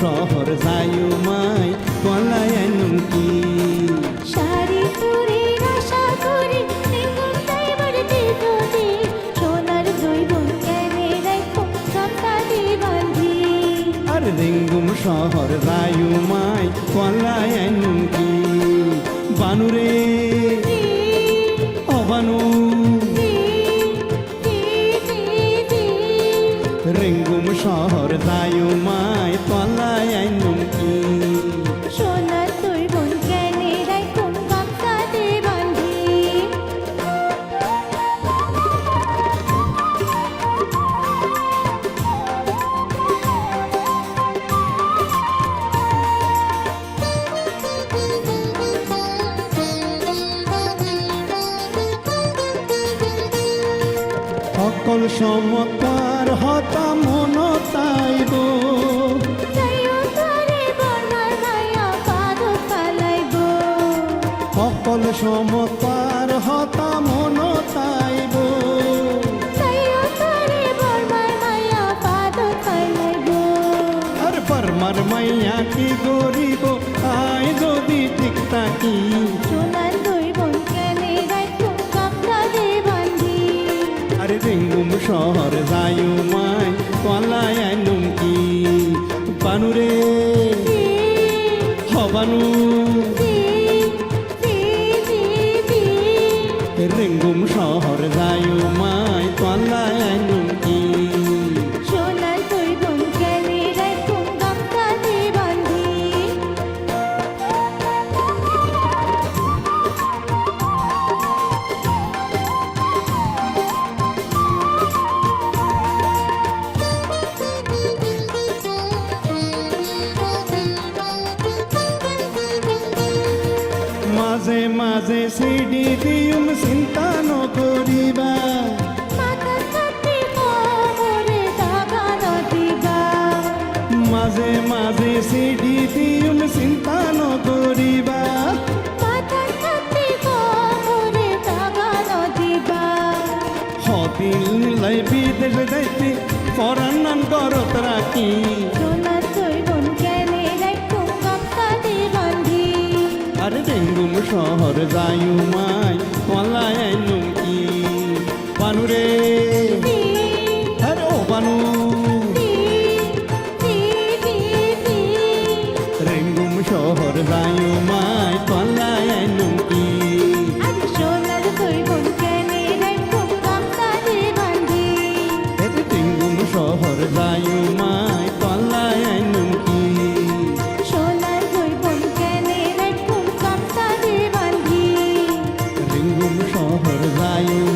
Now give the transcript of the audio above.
শহর যায়ু মাই পলায় নুমকি শাড়ি পরে আশা করি ডেঙ্গুম শহর যায়ু মাই পলায় নুমকি বানুরে অবানু রেঙ্গুম শহর যায়ু মাই সকল সমতার হতা মন তাইব। সকল সমতার হতা মন তাইব। আর পরমার মাইয়া কি গরিব? আই যদি ঠিক থাকি। শহর যায়ু মাই কলায় কি? বানুরে হবানু রেঙ্গুম শহর যায়ু মাই তলাই নুমকি সোনার মাঝে মাঝে সিডি দিউম চিন্তা নকরিবা। মাঝে মাঝে সিডি দিউম চিন্তা নকরিবা। হতিল লাই বিদেশ যাইতে পরান্নান করত রাখি। আরে ডেঙ্গুম শহর যায়ু মাই কলায় নুমকি বানুরে আরে ও বানু। রেঙ্গুম শহর যায়ু মাই por raio